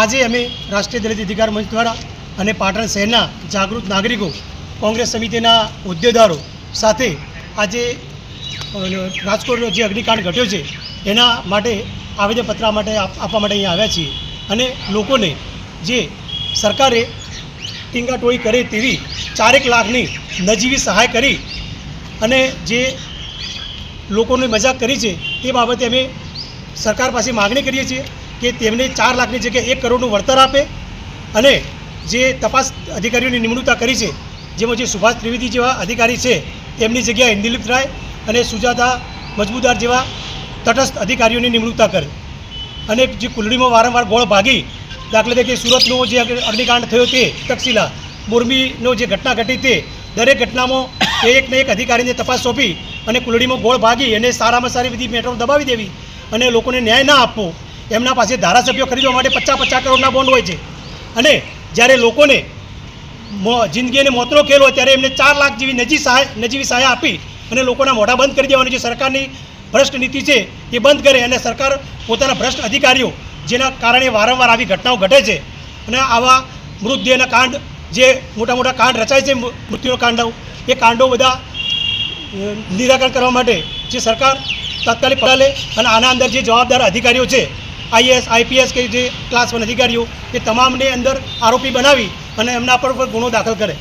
આજે અમે રાષ્ટ્રીય દલિત અધિકાર મંચ દ્વારા અને પાટણ શહેરના જાગૃત નાગરિકો, કોંગ્રેસ સમિતિના હોદ્દેદારો સાથે આજે રાજકોટનો જે અગ્નિકાંડ ઘટ્યો છે, એના માટે આવેદનપત્ર માટે આપવા માટે અહીંયા આવ્યા છીએ. અને લોકોને જે સરકારે ટીંગાટોળી કરે તેવી ચારેક લાખની નજીવી સહાય કરી અને જે લોકોની મજાક કરી છે, તે બાબતે અમે સરકાર પાસે માગણી કરીએ છીએ. કે તેમને ચાર લાખની જગ્યાએ એક કરોડનું વળતર આપે અને જે તપાસ અધિકારીઓની નિમણૂકતા કરી છે, જેમાં જે સુભાષ ત્રિવેદી જેવા અધિકારી છે, તેમની જગ્યાએ દિલીપ રાય અને સુજાતા મજબૂદાર જેવા તટસ્થ અધિકારીઓની નિમણૂકતા કરે. અને જે કુલડીમાં વારંવાર ગોળ ભાગી દાખલા તરીકે સુરતનો જે અગ્નિકાંડ થયો તે તક્ષિલા મોરબીનો જે ઘટના ઘટી તે, દરેક ઘટનામાં એક ને એક અધિકારીને તપાસ સોંપી અને કુલડીમાં ગોળ ભાગી અને સારામાં સારી બધી મેટરો દબાવી દેવી અને લોકોને ન્યાય ના આપવો. એમના પાસે ધારાસભ્યો ખરીદવા માટે પચાસ પચાસ કરોડના બોન્ડ હોય છે. અને જ્યારે લોકોને જિંદગી અને મોતનો ખેલ હોય ત્યારે એમને ચાર લાખ જેવી નજી સહાય, નજીવી સહાય આપી અને લોકોના મોઢા બંધ કરી દેવાની જે સરકારની ભ્રષ્ટ નીતિ છે એ બંધ કરે અને સરકાર પોતાના ભ્રષ્ટ અધિકારીઓ જેના કારણે વારંવાર આવી ઘટનાઓ ઘટે છે અને આવા મૃતદેહના કાંડ જે મોટા મોટા કાંડ રચાય છે મૃત્યુનો કાંડો એ કાંડો બધા નિરાકરણ કરવા માટે જે સરકાર તાત્કાલિક પગલાં અને આના અંદર જે જવાબદાર અધિકારીઓ છે આઈએએસ, આઈપીએસ કે જે ક્લાસ વન અધિકારીઓ, એ તમામને અંદર આરોપી બનાવી અને એમના પર પર ગુનો દાખલ કરે.